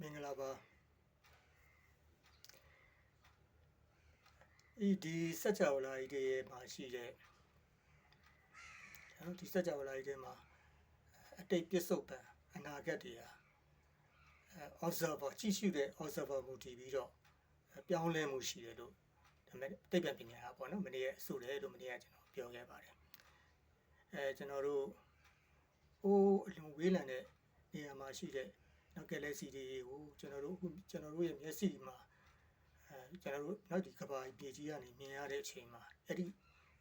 မင်္ဂလာပါဤဒီစัจ java လာဤတွေမှာရှိတဲ့နော်ဒီစัจ java လာဤတွေမှာအတိတ်ပြစ္ဆုတ်ပံအနာဂတ်တွေဟာအဲ observer ကြည့်ရှုတဲ့ observer မူတည်ပြီးတော့ပြောင်းလဲမှုရှိတယ်လို့ဒါပေမဲ့တိတ်ပံပညာကပေါ့နော်မနေ့ကဆိုတယ်လို့မနေ့ကကျွန်တော်ပြောခဲ့ပါတယ်အဲကျွန်တော်တို့ဟိုးအလွန်ဝေးလံတဲ့နေရာမှာရှိတဲ့ နောက် galaxy တွေကိုကျွန်တော်တို့အခုကျွန်တော်တို့ရဲ့မျက်စိမှာအဲကျွန်တော်တို့နောက်ဒီကဘာပြည်ကြီးကနေမြင်ရတဲ့အချိန်မှာအဲ့ဒီ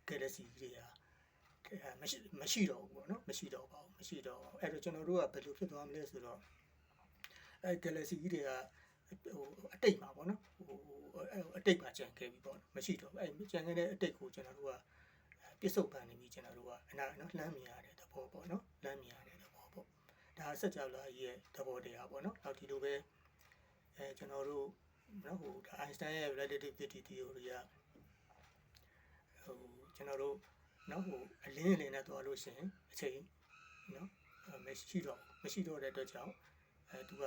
galaxy တွေဟာအဲမရှိမရှိတော့ဘူးပေါ့နော်မရှိတော့ပါဘူးမရှိတော့ဘူးအဲ့တော့ကျွန်တော်တို့ကဘယ်လိုဖြစ်သွားမလဲဆိုတော့အဲ galaxy တွေကဟိုအတိတ်မှာပေါ့နော်ဟိုအတိတ်မှာကြံခဲ့ပြီပေါ့နော်မရှိတော့ဘူးအဲကြံခဲ့တဲ့အတိတ်ကိုကျွန်တော်တို့ကပြစ္ဆုတ်ပန်နေပြီကျွန်တော်တို့ကအနာနော်လှမ်းမြင်ရတဲ့သဘောပေါ့နော်လှမ်းမြင်ရတဲ့ သဘောပေါ့ဒါဆက်ကြောက်လာရဲ့သဘောတရားပေါ့နော်နောက်ဒီလိုပဲအဲကျွန်တော်တို့နော်ဟိုဒါ Einstein ရဲ့ relativity theory ကဟိုကျွန်တော်တို့နော်ဟိုအလင်းအလင်းနဲ့သွားလို့ရှိရင်အချိန်နော်မရှိတော့မရှိတော့တဲ့အတွက်ကြောင့်အဲသူက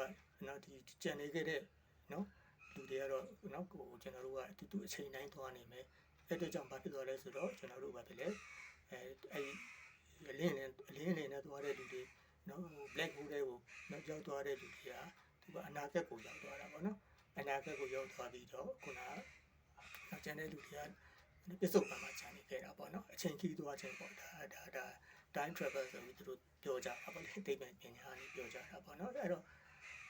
နော်ဒီကြံနေခဲ့တဲ့နော်လူတွေကတော့နော်ကိုကျွန်တော်တို့ကတူတူအချိန်တိုင်းသွားနေမယ်အဲ့အတွက်ကြောင့်ဘာဖြစ်သွားလဲဆိုတော့ကျွန်တော်တို့ကဖြစ်လဲအဲအဲ့အလင်းနဲ့အလင်းနဲ့နဲ့သွားတဲ့လူတွေ နော်ဟို black hole တွေကိုနောက်ရောက်သွားတဲ့လူတွေကသူကအနာဂတ်ကိုရောက်သွားတာပေါ့နော်အနာဂတ်ကိုရောက်သွားပြီးတော့ခုနကကျန်တဲ့လူတွေကပြစ္ဆုတ်ပံမှာခြံနေခဲ့တာပေါ့နော်အချိန်ကြီးသွားခြင်းပေါ့ဒါဒါဒါ time travel ဆိုပြီးသူတို့ပြောကြတာပေါ့လေသိပ္ပံပညာနဲ့ပြောကြတာပေါ့နော်အဲ့တော့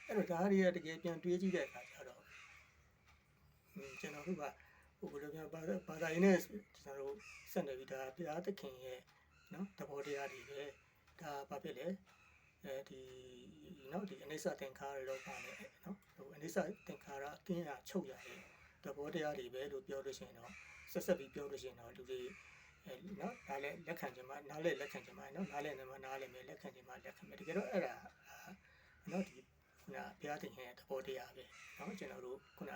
အဲ့တော့ဒါတွေကတကယ်ပြန်တွေးကြည့်တဲ့အခါကျတော့ကျွန်တော်တို့ကဟိုဘယ်လိုပြောဘာသာဘာသာရေးနဲ့ကျွန်တော်တို့ဆက်နေပြီးဒါဘုရားသခင်ရဲ့နော်သဘောတရားတွေပဲဒါဘာဖြစ်လဲ အဲဒီနော်ဒီအနိစ္စသင်္ခါရလောကနဲ့နော်ဟိုအနိစ္စသင်္ခါရအကင်းအချုပ်ရတဲ့သဘောတရားတွေပဲလို့ပြောလို့ရှိရင်တော့ဆက်ဆက်ပြီးပြောလို့ရှိရင်တော့လူတွေအဲနော်နားလဲလက်ခံခြင်းမနားလဲလက်ခံခြင်းမနော်နားလဲနေမှာနားလဲမယ်လက်ခံခြင်းမလက်ခံမယ်တကယ်တော့အဲ့ဒါနော်ဒီခုနဘုရားသခင်ရဲ့သဘောတရားပဲနော်ကျွန်တော်တို့ခုန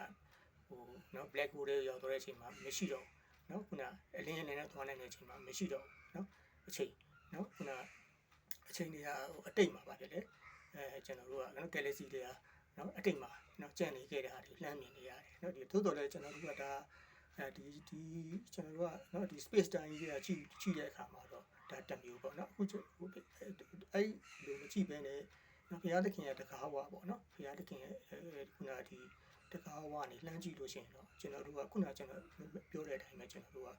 ဟိုနော် black hole တွေရောက်တော့တဲ့အချိန်မှာမရှိတော့နော်ခုနအလင်းအနေနဲ့သွားနိုင်တဲ့အချိန်မှာမရှိတော့နော်အချိန်နော်ခုန အချိန်တွေကဟိုအတိတ်မှာပါတယ်လေအဲကျွန်တော်တို့ကနော် galaxy တွေကနော်အတိတ်မှာနော်ကြံ့နေခဲ့တဲ့ဟာတွေလှမ်းမြင်နေရတယ်နော်ဒီသို့တော်လည်းကျွန်တော်တို့ကဒါအဲဒီဒီကျွန်တော်တို့ကနော်ဒီ space time ကြီးကကြည့်ကြည့်တဲ့အခါမှာတော့ဒါတစ်မျိုးပေါ့နော်အခုဟိုအဲ့လိုမကြည့်ဘဲနဲ့နော်ဘုရားသခင်ရဲ့တကားဝါပေါ့နော်ဘုရားသခင်ရဲ့ခုနဒီတကားဝါနေလှမ်းကြည့်လို့ရှိရင်တော့ကျွန်တော်တို့ကခုနကျွန်တော်ပြောတဲ့အတိုင်းပဲကျွန်တော်တို့က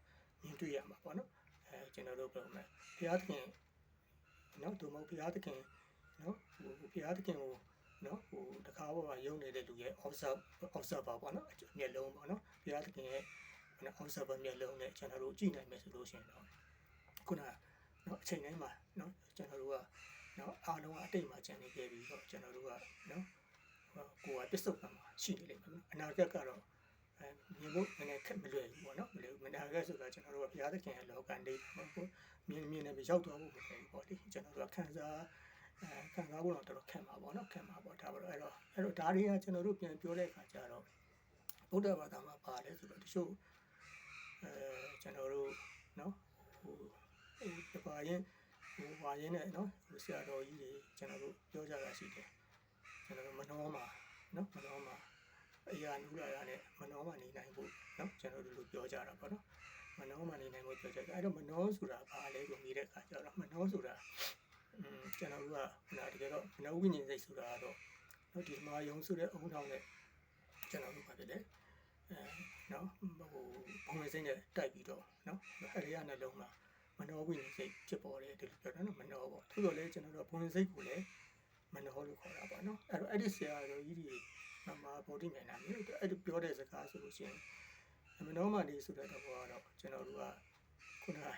မြင်တွေ့ရမှာပေါ့နော်အဲကျွန်တော်တို့ပြောမယ်ဘုရားသခင် နော်ဒုမဟုတ်ဘုရားသခင်နော်ဟိုဘုရားသခင်ကိုနော်ဟိုတခါဘောကယုံနေတဲ့လူရဲ့ observe observer ပေါ့နော်မျက်လုံးပေါ့နော်ဘုရားသခင်ရဲ့ observer မျက်လုံးနဲ့ကျွန်တော်တို့ကြည့်နိုင်မယ်ဆိုလို့ရှိရင်တော့ခုနနော်အချိန်တိုင်းမှာနော်ကျွန်တော်တို့ကနော်အားလုံးအတိတ်မှာကျန်နေခဲ့ပြီးတော့ကျွန်တော်တို့ကနော်ကိုယ်ကပစ္စုပန်မှာရှိနေလိမ့်မယ်နော်အနာဂတ်ကတော့အဲမြင်ဖို့နည်းနည်းခက်မလွယ်ဘူးပေါ့နော်မလွယ်ဘူးမနာဂတ်ဆိုတာကျွန်တော်တို့ကဘုရားသခင်ရဲ့လောကနေပေါ့မြင်မြင်နဲ့ရောက်သွားဖို့မလွယ်ဘူးပေါ့လေကျွန်တော်တို့ကခံစားအဲခံစားဖို့တော့တော်တော်ခက်မှာပေါ့နော်ခက်မှာပေါ့ဒါပါတော့အဲ့တော့အဲ့တော့ဒါတွေကကျွန်တော်တို့ပြန်ပြောတဲ့အခါကျတော့ဗုဒ္ဓဘာသာမှာပါလဲဆိုတော့တချို့အဲကျွန်တော်တို့နော်ဟိုဟိုတပါရင်ဟိုပါရင်နဲ့နော်ဟိုဆရာတော်ကြီးတွေကျွန်တော်တို့ပြောကြတာရှိတယ်ကျွန်တော်တို့မနှောမှာနော်မနှောမှာအရာနူလာရနဲ့မနှောမှနေနိုင်ဖို့နော်ကျွန်တော်တို့လိုပြောကြတာပေါ့နော် မနှောမှနေနိုင်ဖို့ပြောကြတယ်အဲ့တော့မနှောဆိုတာဘာလဲကိုမြည်တဲ့အခါကျတော့မနှောဆိုတာอืมကျွန်တော်တို့ကနာတကယ်တော့မနှောဝိညာဉ်စိတ်ဆိုတာတော့နော်ဒီမှာယုံဆိုတဲ့အုံနောက်နဲ့ကျွန်တော်တို့ဘာဖြစ်လဲအဲနော်ဟိုဘုံစိတ်နဲ့တိုက်ပြီးတော့နော်အဲ့ဒီရနှလုံးမှာမနှောဝိညာဉ်စိတ်ဖြစ်ပေါ်တယ်ဒီလိုပြောတာနော်မနှောပေါ့သို့တော်လည်းကျွန်တော်တို့ဘုံစိတ်ကိုလည်းမနှောလို့ခေါ်တာပေါ့နော်အဲ့တော့အဲ့ဒီဆရာတော်ကြီးတွေမမဗောဓိမြိုင်နာမျိုးအဲ့ဒီပြောတဲ့စကားဆိုလို့ရှိရင် မနှောမှနေဆိုတဲ့တော့ကတော့ကျွန်တော်တို့ကခုနက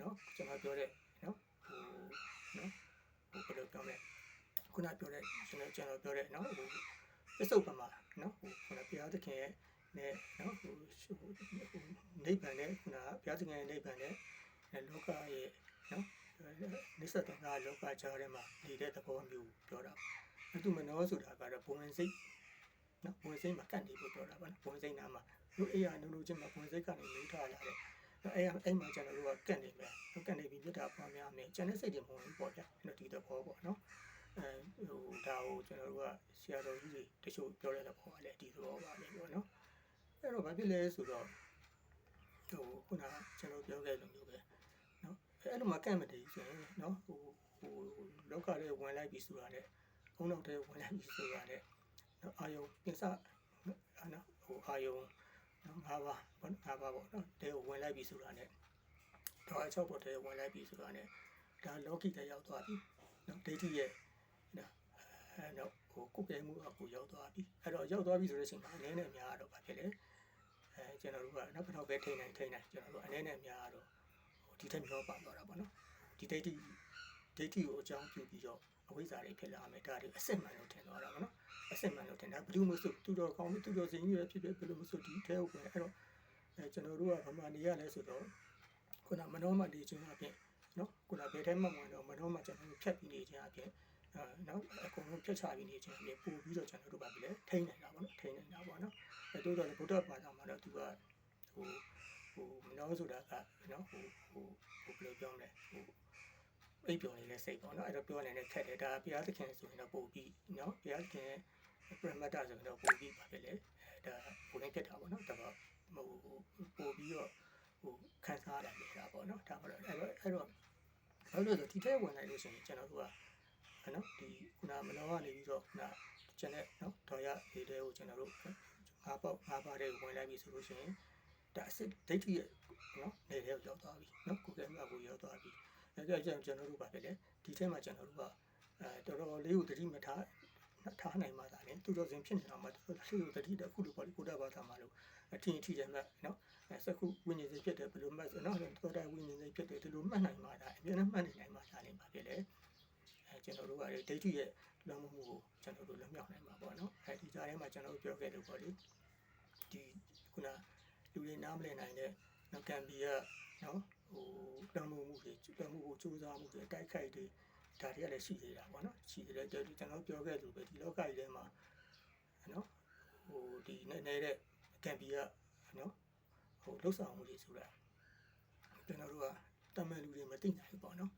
နော်ကျွန်တော်ပြောတဲ့နော်ဟိုနော်ဟိုဘယ်လိုပြောမလဲခုနပြောတဲ့ကျွန်တော်ကျွန်တော်ပြောတဲ့နော်ဟိုပစ္စုပန်မှာနော်ဟိုခုနဘုရားသခင်ရဲ့နဲ့နော်ဟိုနိဗ္ဗာန်နဲ့ခုနဘုရားသခင်ရဲ့နိဗ္ဗာန်နဲ့လောကရဲ့နော်နိစ္စတန်ခါလောကကြားထဲမှာနေတဲ့သဘောမျိုးပြောတာအတူမနောဆိုတာကတော့ဘုံဝင်စိတ်နော်ဘုံစိတ်မှာကတ်နေဖို့ပြောတာပါနော်ဘုံစိတ်နာမှာ လူအေးရနုလူချင်းမှာဘုံစိတ်ကနေလေးထားလာတယ်အဲ့အဲ့မှာကျွန်တော်တို့ကကတ်နေမယ်ကတ်နေပြီးမြတ်တာပွားများမယ်ကျန်တဲ့စိတ်တွေမဝင်ဘူးပေါ့ဗျာအဲ့တော့ဒီသဘောပေါ့နော်အဲဟိုဒါကိုကျွန်တော်တို့ကဆရာတော်ကြီးတွေတချို့ပြောတဲ့ပုံကလည်းဒီသဘောပါပဲပေါ့နော်အဲ့တော့ဘာဖြစ်လဲဆိုတော့ဟိုခုနကကျွန်တော်ပြောခဲ့လိုမျိုးပဲနော်အဲ့လိုမှကန့်မတည်ဆိုရင်နော်ဟိုဟိုလောကထဲဝင်လိုက်ပြီဆိုတာနဲ့ဘုံတော့ထဲဝင်လိုက်ပြီဆိုတာနဲ့နော်အာယုံပင်စနော်ဟိုအာယုံ နော်၅ပါးပေါ့၅ပါးပေါ့နော်တဲကိုဝင်လိုက်ပြီဆိုတာနဲ့တော့အချောက်ပေါ်တဲဝင်လိုက်ပြီဆိုတာနဲ့ဒါလောကီတဲ့ရောက်သွားပြီနော်ဒိဋ္ဌိရဲ့နော်အဲတော့ဟိုကုတ်ကဲမှုအကူရောက်သွားပြီအဲ့တော့ရောက်သွားပြီဆိုတဲ့အချိန်မှာအနေနဲ့များတော့ဘာဖြစ်လဲအဲကျွန်တော်တို့ကနောက်တစ်ထောက်ပဲထိနေထိနေကျွန်တော်တို့အနေနဲ့များတော့ဟိုဒီထက်မျောပါသွားတာပေါ့နော်ဒီဒိဋ္ဌိဒိဋ္ဌိကိုအကြောင်းပြုပြီးတော့အဝိဇ္ဇာတွေဖြစ်လာမယ်ဒါတွေအစစ်မှန်လို့ထင်သွားတာပေါ့နော် အစစ်မှန်လို့ထင်တာဘယ်လိုမှဆိုသူတော်ကောင်းသူတော်စင်ကြီးရဖြစ်ဖြစ်ဘယ်လိုမှဆိုဒီထဲဟုတ်ပဲအဲ့တော့အဲကျွန်တော်တို့ကဗမာနေရလဲဆိုတော့ခုနမနောမနေခြင်းအပြင်နော်ခုနဘယ်ထဲမှမဝင်တော့မနောမကျွန်တော်တို့ဖြတ်ပြီးနေခြင်းအပြင်အဲနော်အကုန်လုံးဖြတ်ချပြီးနေခြင်းအပြင်ပို့ပြီးတော့ကျွန်တော်တို့ဗာပြီလေထိန်းနေတာပေါ့နော်ထိန်းနေတာပေါ့နော်အဲတို့တော့ဗုဒ္ဓဘာသာမှာတော့သူကဟိုဟိုမနောဆိုတာကနော်ဟိုဟိုဟိုဘယ်လိုပြောမလဲဟိုအိပ်ပျော်နေတဲ့စိတ်ပေါ့နော်အဲ့တော့ပြောနေတဲ့ခက်တယ်ဒါဘုရားသခင်ဆိုရင်တော့ပို့ပြီးနော်ဘုရားသခင် ပရမတ္တဆိုရင်တော့ပို့ပြီးပါပဲလေအဲဒါကိုလည်းဖြစ်တာပေါ့နော်ဒါကဟိုပို့ပြီးတော့ဟိုခံစားရနေတာပေါ့နော်ဒါပေါ့အဲ့တော့အဲ့တော့ဘာလို့လဲဆိုဒီထဲဝင်လိုက်လို့ရှိရင်ကျွန်တော်တို့ကနော်ဒီခုနမနောကနေပြီးတော့ခုနကျန်တဲ့နော်ဒေါ်ရဒီတဲကိုကျွန်တော်တို့ငါးပေါက်ငါးပါးတဲ့ဝင်လိုက်ပြီဆိုလို့ရှိရင်ဒါအစစ်ဒိဋ္ဌိရဲ့နော်နေတဲ့ရောက်သွားပြီနော်ကိုယ်ကဲမှာကိုရောက်သွားပြီအဲကြောင့်ကျွန်တော်တို့ပါပဲလေဒီထဲမှာကျွန်တော်တို့ကအဲတော်တော်လေးကိုတတိမထား ထားနိုင်မှသာလေသူတော်စင်ဖြစ်နေတာမှတော်တော်လေးကိုတတိတခုလိုပေါ့လေကိုတဘာသာမှာလို့အထင်အထီးတယ်မဲ့နော်အဲစကုဝိညာဉ်စိတ်ဖြစ်တယ်ဘယ်လိုမှတ်နော်တော်တော်ဝိညာဉ်စိတ်ဖြစ်တယ်ဒီလိုမှတ်နိုင်မှသာအမြဲတမ်းမှတ်နေနိုင်မှသာလေပါပဲလေအဲကျွန်တော်တို့ကလေဒိဋ္ဌိရဲ့လွန်မှုကိုကျွန်တော်တို့လွန်မြောက်နိုင်မှာပေါ့နော်အဲဒီကြားထဲမှာကျွန်တော်တို့ပြောခဲ့လို့ပေါ့လေဒီခုနလူတွေနားမလည်နိုင်တဲ့နော်ကံပီကနော်ဟိုတံမှုမှုတွေတံမှုကိုစူးစမ်းမှုတွေတိုက်ခိုက်တွေ ဒါတွေကလည်းရှိသေးတာပေါ့နော်ရှိသေးတယ်ကျွန်တော်ပြောခဲ့သလိုပဲဒီလောကကြီးထဲမှာနော်ဟိုဒီနည်းနည်းတဲ့ကံပီကနော်ဟိုလှုပ်ဆောင်မှုတွေဆိုတာကျွန်တော်တို့ကတမန်လူတွေမသိနိုင်ဘူးပေါ့နော်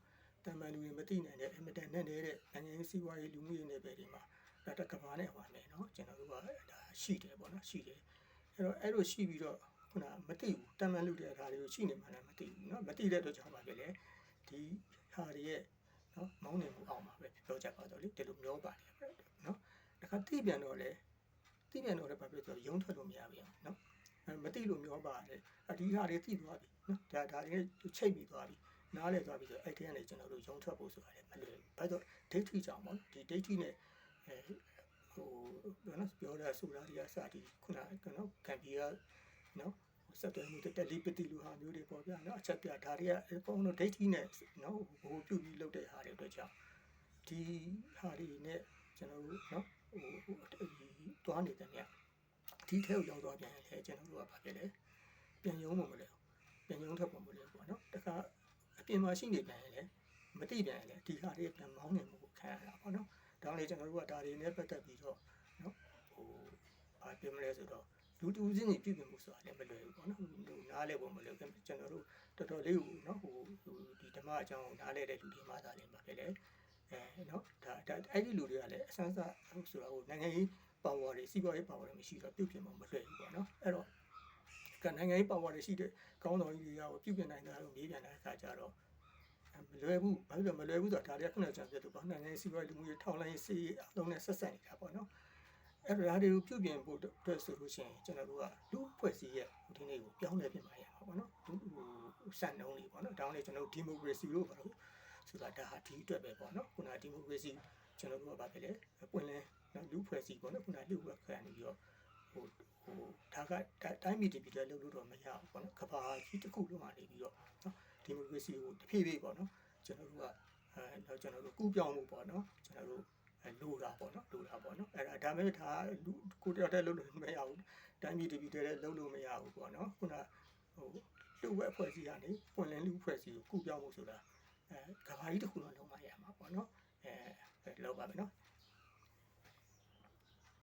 တမန်လူတွေမသိနိုင်တဲ့အင်မတန်နဲ့နေတဲ့နိုင်ငံရေးစီးပွားရေးလူမှုရေးနယ်ပယ်တွေမှာဒါတက္ကပါနဲ့ဟောမယ်နော်ကျွန်တော်တို့ကဒါရှိတယ်ပေါ့နော်ရှိတယ်အဲ့တော့အဲ့လိုရှိပြီးတော့ခုနမသိဘူးတမန်လူတွေဒါတွေကိုရှိနေမှလည်းမသိဘူးနော်မသိတဲ့အတွက်ကြောင့်ပါပဲလေဒီဟာတွေရဲ့ နော်မုန်းနေမှုအောင်ပါပဲလောက်ကြပါတော့လေဒီလိုမျောပါတယ်ပဲနော်ဒါကတိပြန်တော့လေတိပြန်တော့လေဘာဖြစ်ဆိုရုံထွက်လို့မရပြန်နော်မတိလို့မျောပါတယ်အဒီဟာတွေတိသွားပြီနော်ဒါဒါတွေချိတ်ပြီးသွားပြီနားလဲသွားပြီဆိုအဲ့ဒီကနေကျွန်တော်တို့ရုံထွက်ဖို့ဆိုတာလေမလွယ်ဘာလို့ဒိဋ္ဌိကြောင့်ပေါ့ဒီဒိဋ္ဌိနဲ့အဲဟိုနော်ပြောရဆိုတာဒီအစဒီခုနကနော်ကံပြီးရနော် ဆက်သွယ်မှုတက်လီပတိလူဟာမျိုးတွေပေါ့ဗျာနော်အချက်ပြဒါတွေကအကုန်လုံးဒိဋ္ဌိနဲ့နော်ဟိုပြုပြီးလုပ်တဲ့ဟာတွေအတွက်ကြောင့်ဒီဟာတွေနဲ့ကျွန်တော်တို့နော်ဟိုဟိုတွားနေတဲ့မြတ်ဒီထဲကိုရောက်သွားပြန်ရင်လေကျွန်တော်တို့ကဘာဖြစ်လဲပြန်ယုံမှာမလဲပြန်ယုံထပ်ပုံမလဲပေါ့နော်တခါအပြင်မှာရှိနေပြန်ရင်လေမတိပြန်ရင်လေဒီဟာတွေပြန်မောင်းနေမှုကိုခံရတာပေါ့နော်ဒါလည်းကျွန်တော်တို့ကဒါတွေနဲ့ပတ်သက်ပြီးတော့နော်ဟိုဘာပြောမလဲဆိုတော့ လူတူချင်းကြီးပြည်ပြမှုဆိုတာလည်းမလွယ်ဘူးပေါ့နော်လူနားလဲပုံမလွယ်ဘူးကျွန်တော်တို့တော်တော်လေးကိုနော်ဟိုဒီဓမ္မအကြောင်းနားလဲတဲ့လူတွေမှသာလည်းပါပဲလေအဲနော်ဒါဒါအဲ့ဒီလူတွေကလည်းအဆန်းစားဟုတ်ဆိုတော့ဟိုနိုင်ငံရေးပါဝါတွေစီးပွားရေးပါဝါတွေမရှိတော့ပြုတ်ပြင်မှာမလွယ်ဘူးပေါ့နော်အဲ့တော့ကနိုင်ငံရေးပါဝါတွေရှိတဲ့ကောင်းတော်ကြီးတွေကပြုတ်ပြင်နိုင်တာလို့မြေးပြန်တဲ့အခါကျတော့မလွယ်ဘူးဘာလို့လဲမလွယ်ဘူးဆိုတာဒါတွေကခုနကကျွန်တော်ပြောလို့ပါနိုင်ငံရေးစီးပွားရေးလူမှုရေးထောက်လိုင်းစီးအလုံးနဲ့ဆက်ဆက်နေတာပေါ့နော် အဲ့ဒါတွေကိုပြုပြင်ဖို့အတွက်ဆိုလို့ရှိရင်ကျွန်တော်တို့ကလူဖွဲ့စည်းရဲ့ဒီနေ့ကိုပြောင်းလဲပြင်ပါရမှာပေါ့နော်လူဟိုစံနှုန်းလေးပေါ့နော်ဒါအောင်လေကျွန်တော်တို့ဒီမိုကရေစီလို့ပါလို့ဆိုတာဒါဟာဒီအတွက်ပဲပေါ့နော်ခုနဒီမိုကရေစီကျွန်တော်တို့ကဗာပဲလေပွင့်လဲနော်လူဖွဲ့စည်းပေါ့နော်ခုနလူဖွဲ့ခံနေပြီးတော့ဟိုဟိုဒါကတိုင်းပြည်တည်ပြီးတော့လုပ်လို့တော့မရဘူးပေါ့နော်ကဘာကြီးတစ်ခုလုံးမှနေပြီးတော့နော်ဒီမိုကရေစီကိုတဖြည်းဖြည်းပေါ့နော်ကျွန်တော်တို့ကအဲတော့ကျွန်တော်တို့ကူးပြောင်းမှုပေါ့နော်ကျွန်တော်တို့လိုတာပေါ့နော်လို တာပေါ့နော်အဲ့ဒါဒါမဲ့ဒါလူကိုတယောက်တည်းလုပ်လို့မရဘူးတိုင်းပြည်တပြည်တည်းလုပ်လို့မရဘူးပေါ့နော်ခုနဟိုလူဝက်ဖွဲ့စည်းကနေပွင့်လင်းလူဖွဲ့စည်းကိုကုပြောင်းမှုဆိုတာအဲကဘာကြီးတစ်ခုလုံးလုံးမရမှာပေါ့နော်အဲလောက်ပါပဲနော်